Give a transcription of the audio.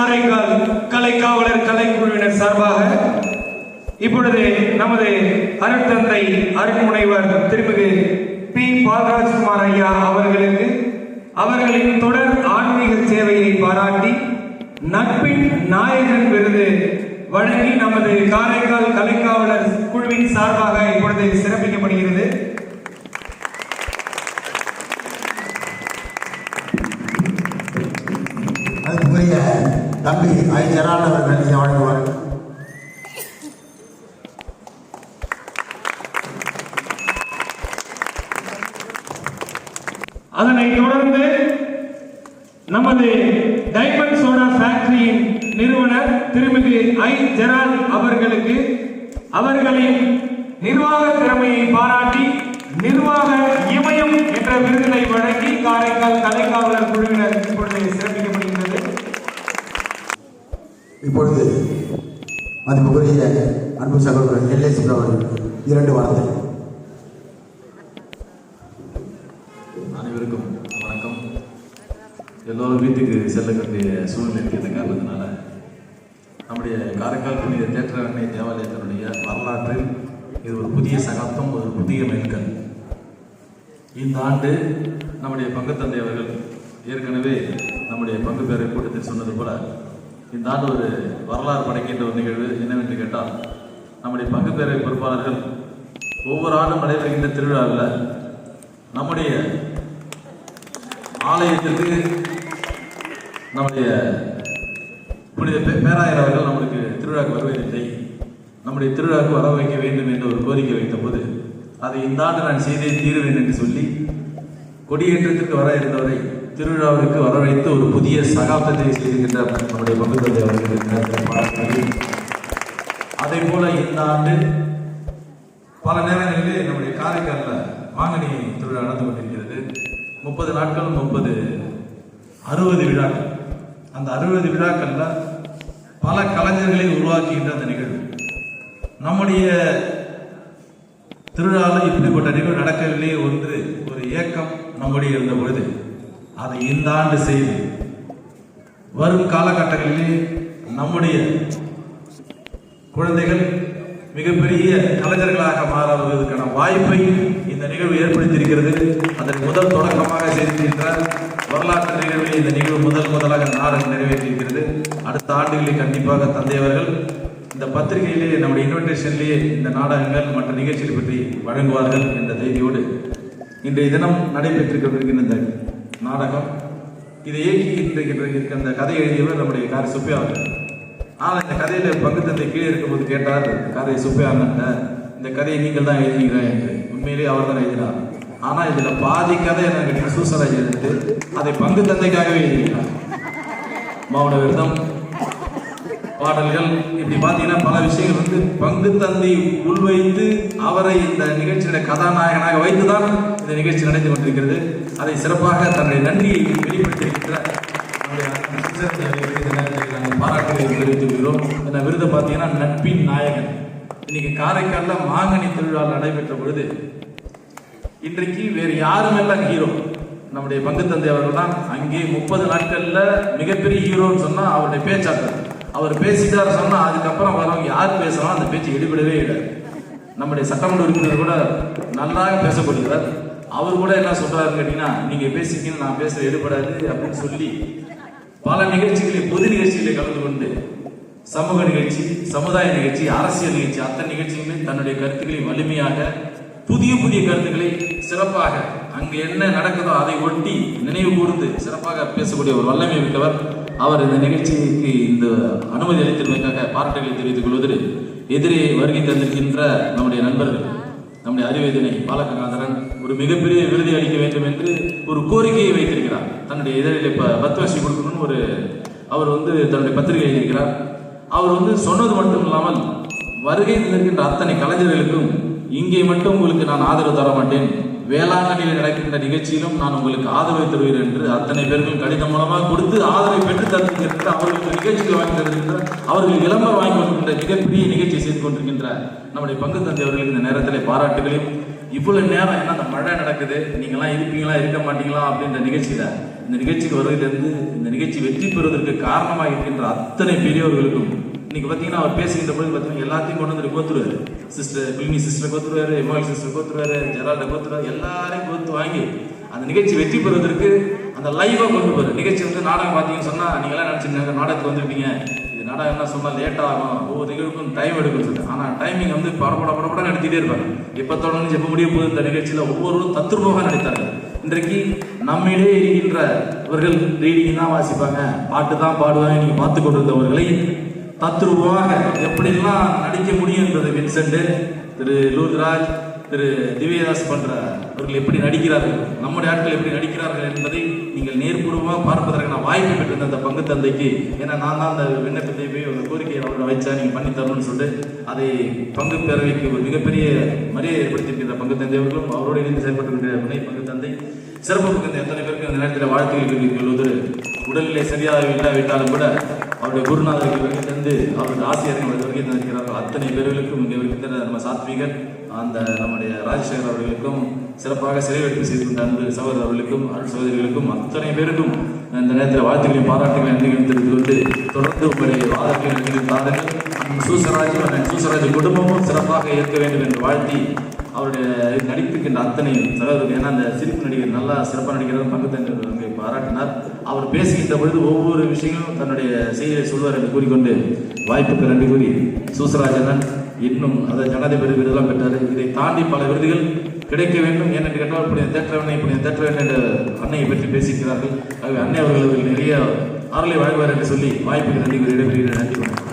காரைக்கால் கலைக்காவலர் கலைக்குழுவினர் சார்பாக இப்பொழுது நமது அருட்தந்தை அருண்முனைவர் திருமிகு பி. பாலராஜ்குமார் ஐயா அவர்களுக்கு அவர்களின் தொடர் ஆன்மீக சேவையை பாராட்டி நட்பின் நாயகன் விருது வழங்கி நமது காரைக்கால் கலைக்காவலர் குழுவின் சார்பாக இப்பொழுது சிறப்பிக்கப்படுகிறது தம்பி ஐ ஜெரால் அவர்கள் வழங்குவார் அதனைத் தொடர்ந்து நமது டைமண்ட் சோடா ஃபேக்டரியின் நிறுவனர் திருமிகு ஐ ஜெரால் அவர்களுக்கு அவர்களின் நிர்வாக திறமையை பாராட்டி நிர்வாக இமயம் என்ற விருதினை வழங்கி காரைக்கால் கலைக்காவலர் குழுவினர் இப்பொழுது சிறப்பிக்க இப்பொழுது மதிப்புக்குரிய அன்பு சகோதரர் எல்ஏ அவர்கள் இரண்டு வார்த்தை அனைவருக்கும் வணக்கம். எல்லோரும் வீட்டுக்கு செல்லக்கூடிய சூழ்நிலை இருக்கிற காரணத்தினால நம்முடைய காரைக்கால் புனித தேற்ற அன்னை தேவாலயத்தினுடைய வரலாற்றில் இது ஒரு புதிய சகாப்தம் ஒரு புதிய மைல்கல் இந்த ஆண்டு நம்முடைய பங்குத்தந்தை அவர்கள் ஏற்கனவே நம்முடைய பங்கு பேரை கூட்டத்தில் சொன்னது போல இந்த ஆண்டு ஒரு வரலாறு படைக்கின்ற ஒரு நிகழ்வு என்னவென்று கேட்டால் நம்முடைய பங்குப்பேரவை பொறுப்பாளர்கள் ஒவ்வொரு ஆண்டும் நடைபெறுகின்ற திருவிழாவில் நம்முடைய ஆலயத்திற்கு நம்முடைய புனித பே- பேராயர் அவர்கள் நம்மளுக்கு திருவிழாக்கு வருவதில்லை. நம்முடைய திருவிழாக்கு வர வைக்க வேண்டும் என்று ஒரு கோரிக்கை வைத்தபோது அதை இந்த ஆண்டு நான் செய்தே தீருவேன் என்று சொல்லி கொடியேற்றத்திற்கு வர இருந்தவரை திருவிழாவிற்கு வரவழைத்து ஒரு புதிய சகாப்தத்தை செய்திருக்கின்ற நம்முடைய பங்குதந்தை அவர்கள் அதே போல இந்த ஆண்டு பல நேரங்களிலே நம்முடைய காரைக்காலில் மாங்கனி திருவிழா நடந்து கொண்டிருக்கிறது. முப்பது நாட்கள் முப்பது அறுபது விழாக்கள். அந்த அறுபது விழாக்கள்ல பல கலைஞர்களை உருவாக்குகின்ற அந்த நிகழ்வு. நம்முடைய திருவிழாவில் இப்படிப்பட்ட நிகழ்வு நடக்கவில்லை ஒன்று ஒரு ஏக்கம் நம்முடைய இருந்த பொழுது. அதை இந்த ஆண்டு செய்து வரும் காலகட்டங்களிலே நம்முடைய குழந்தைகள் மிகப்பெரிய கலைஞர்களாக மாறுவதற்கான வாய்ப்பை இந்த நிகழ்வு ஏற்படுத்தியிருக்கிறது. அதன் முதல் தொடக்கமாக செய்திருக்கின்ற வரலாற்று நிகழ்வில் இந்த நிகழ்வு முதல் முதலாக நாடகம் நிறைவேற்றியிருக்கிறது. அடுத்த ஆண்டுகளில் கண்டிப்பாக தந்தையவர்கள் இந்த பத்திரிகையிலே நம்முடைய இன்விடேஷன்லேயே இந்த நாடகங்கள் மற்ற நிகழ்ச்சிகள் பற்றி வழங்குவார்கள் என்ற செய்தியோடு இன்றைய தினம் நடைபெற்றிருக்கின்ற இந்த நாடகம். இதை இயக்கி இன்றைக்கு அந்த கதை எழுதியவர் நம்முடைய காரி சுப்பையா அவர்கள். ஆனால் இந்த கதையில பங்கு தந்தை கீழே இருக்கும்போது கேட்டார் கதை சுப்பையானந்த இந்த கதையை நீங்கள் தான் எழுதினீங்க என்று. உண்மையிலேயே அவர் தான் எழுதினார். ஆனால் இதுல பாதி கதை என்ன கேட்டீங்கன்னா சூசராஜ் எடுத்து அதை பங்கு தந்தைக்காகவே எழுதினார் மௌன விரதம் பாடல்கள். இப்படி பார்த்தீங்கன்னா பல விஷயங்கள் வந்து பங்கு தந்தை உள்வைத்து அவரை இந்த நிகழ்ச்சியோட கதாநாயகனாக வைத்துதான் இந்த நிகழ்ச்சி நடந்து கொண்டிருக்கிறது. அதை சிறப்பாக தன்னுடைய நன்றியை வெளிப்படுத்தியிருக்கிறார். பாராட்டுகளை தெரிவித்துக்கிறோம் இந்த விருது பார்த்தீங்கன்னா நட்பின் நாயகன். இன்னைக்கு காரைக்காலில் மாங்கனி திருவிழா நடைபெற்ற பொழுது இன்றைக்கு வேறு யாரும் எல்லாம் ஹீரோ நம்முடைய பங்கு தந்தை அவர்கள் தான் அங்கே முப்பது நாட்களில் மிகப்பெரிய ஹீரோன்னு சொன்னால் அவருடைய பேச்சாற்றல் அவர் பேசிட்டார் சொன்னா அதுக்கப்புறம் வரவங்க யார் பேசுறாலும் அந்த பேச்சு எடுபடவே இல்லை. நம்முடைய சட்டமன்ற உறுப்பினர் கூட நல்லாக பேசப்படுகிறார் அவர் கூட என்ன சொல்றாருன்னு கேட்டீங்கன்னா நீங்க பேசிக்கணும் நான் பேசுற எடுபடாது அப்படின்னு சொல்லி பல நிகழ்ச்சிகளில் பொது நிகழ்ச்சிகளில் கலந்து கொண்டு சமூக நிகழ்ச்சி சமுதாய நிகழ்ச்சி அரசியல் நிகழ்ச்சி அத்தனை நிகழ்ச்சிகளில் தன்னுடைய கருத்துக்களை வலிமையாக புதிய புதிய கருத்துக்களை சிறப்பாக அங்கு என்ன நடக்குதோ அதை ஒட்டி நினைவு கூர்ந்து சிறப்பாக பேசக்கூடிய ஒரு வல்லமை மிக்கவர் அவர் இந்த நிகழ்ச்சிக்கு இந்த அனுமதி பாராட்டுகளை தெரிவித்துக் கொள்வதில் எதிரே வருகை தந்திருக்கின்ற நம்முடைய நண்பர்கள் நம்முடைய அறிவேதனை பாலகங்காதரன் ஒரு மிகப்பெரிய விருதை அளிக்க வேண்டும் என்று ஒரு கோரிக்கையை வைத்திருக்கிறார். தன்னுடைய இதழில் இப்போ பத்து கொடுக்கணும்னு ஒரு அவர் வந்து தன்னுடைய பத்திரிகை எழுதியிருக்கிறார். அவர் வந்து சொன்னது மட்டும் இல்லாமல் வருகை தந்திருக்கின்ற அத்தனை கலைஞர்களுக்கும் இங்கே மட்டும் உங்களுக்கு நான் ஆதரவு தர மாட்டேன் வேளாங்கண்ணியில் நடக்கின்ற நிகழ்ச்சியிலும் நான் உங்களுக்கு ஆதரவை தருவேன் என்று அத்தனை பேர்கள் கடிதம் மூலமாக கொடுத்து ஆதரவை பெற்று தந்திருக்கின்ற அவர்களுக்கு நிகழ்ச்சிகள் வாங்கி தந்திருக்கின்ற அவர்கள் விளம்பரம் வாங்கி கொண்டிருக்கின்ற மிகப்பெரிய நிகழ்ச்சியை செய்து கொண்டிருக்கின்ற நம்முடைய பங்கு தந்தை அவர்களுக்கு இந்த நேரத்தில் பாராட்டுகளையும். இவ்வளவு நேரம் என்ன அந்த மழை நடக்குது? நீங்களாம் இருப்பீங்களா? இருக்க மாட்டீங்களா? அப்படின்ற நிகழ்ச்சியில இந்த நிகழ்ச்சிக்கு வருவதிலிருந்து இந்த நிகழ்ச்சி வெற்றி பெறுவதற்கு காரணமாக இருக்கின்ற அத்தனை பெரியவர்களுக்கும் இன்னைக்கு பார்த்தீங்கன்னா அவர் பேசுகின்ற பொழுது பார்த்தீங்கன்னா எல்லாத்தையும் கொண்டு வந்து கோத்துருவாரு. சிஸ்டர் குலினி சிஸ்டர் கோத்துருவாரு எம்ஆல் சிஸ்டர் கோத்துருவாரு ஜெரால்ட கோத்துருவாரு எல்லாரையும் கோத்து வாங்கி அந்த நிகழ்ச்சி வெற்றி பெறுவதற்கு அந்த லைவா கொண்டு போற நிகழ்ச்சி வந்து நாடகம் பார்த்தீங்கன்னு சொன்னா நீங்க எல்லாம் நினைச்சிருந்தாங்க நாடகத்துக்கு வந்துருப்பீங்க. இது நாடகம் என்ன சொன்னா லேட் ஆகும். ஒவ்வொரு நிகழ்வுக்கும் டைம் எடுக்கும் சொல்லி ஆனா டைமிங் வந்து படப்பட படப்பட நடத்திட்டே இருப்பாங்க. எப்ப தொடர்ந்து எப்ப முடிய போகுது இந்த நிகழ்ச்சியில ஒவ்வொருவரும் தத்ரூபமாக நடித்தாங்க. இன்றைக்கு நம்மிலே இருக்கின்ற இவர்கள் ரீடிங் தான் வாசிப்பாங்க. பாட்டு தான் பாடுவாங்க. நீங்க பார்த்து கொண்டிருந்தவர்களை தத்ரூபமாக எப்படிலாம் நடிக்க முடியும் என்பதை வின்சென்ட் திரு லூர்ராஜ் திரு திவ்யதாஸ் போன்ற அவர்கள் எப்படி நடிக்கிறார்கள் நம்முடைய ஆட்கள் எப்படி நடிக்கிறார்கள் என்பதை நீங்கள் நேர்பூர்வமாக பார்ப்பதற்கு நான் வாய்ப்பு பெற்றிருந்த அந்த பங்கு தந்தைக்கு. ஏன்னா நான் தான் அந்த விண்ணப்பத்தை போய் ஒரு கோரிக்கையை அவரை வச்சா நீங்கள் பண்ணி தரணும்னு சொல்லிட்டு அதை பங்கு பேரவைக்கு ஒரு மிகப்பெரிய மரியாதை ஏற்படுத்தியிருக்கிற பங்கு தந்தை அவர்களும் அவரோடு இணைந்து செயல்பட்டு துணை பங்கு தந்தை. சிறப்பு பங்கு எத்தனை பேருக்கு இந்த நேரத்தில் வாழ்த்துக்கள் உடல்நிலை சரியாக இல்லாவிட்டாலும் கூட அவருடைய குருநாதர்கள் வருகை தந்து அவருடைய ஆசிரியர்கள் வருகை தந்திருக்கிறார்கள் அத்தனை பேர்களுக்கும் இங்கே இருக்கின்ற நம்ம சாத்விகர் அந்த நம்முடைய ராஜசேகர் அவர்களுக்கும் சிறப்பாக சிறைவெடுப்பு செய்து கொண்ட அன்பு சகோதரர் அவர்களுக்கும் அருள் சகோதரிகளுக்கும் அத்தனை பேருக்கும் இந்த நேரத்தில் வாழ்த்துக்களையும் பாராட்டுகளையும் நன்றிகளையும் கொண்டு தொடர்ந்து உங்களுடைய வாதங்களை நன்றிகள் சூசராஜ் சூசராஜ் குடும்பமும் சிறப்பாக இருக்க வேண்டும் என்று வாழ்த்தி அவருடைய நடிப்புக்கின்ற அத்தனை சகோதரர்கள் ஏன்னா அந்த சிரிப்பு நடிகர் நல்லா சிறப்பாக நடிக்கிறார் பங்கு தந்தர் அங்கே பாராட்டினார். அவர் பேசுகின்ற பொழுது ஒவ்வொரு விஷயங்களும் தன்னுடைய செய்தியை சொல்வார் என்று கூறிக்கொண்டு வாய்ப்புக்கு நன்றி கூறி சூசராஜனன் இன்னும் அதை ஜனாதிபதி விருதெல்லாம் பெற்றார். இதை தாண்டி பல விருதுகள் கிடைக்க வேண்டும். ஏனென்று கேட்டால் இப்படி தேற்றவனை இப்படி தேற்ற வேண்டும் என்ற அன்னையை பற்றி பேசியிருக்கிறார்கள் ஆகவே அன்னை அவர்கள் நிறைய ஆறலை வாழ்வார் என்று சொல்லி வாய்ப்புக்கு நன்றி கூறி விடைபெறுகிறேன். நன்றி வணக்கம்.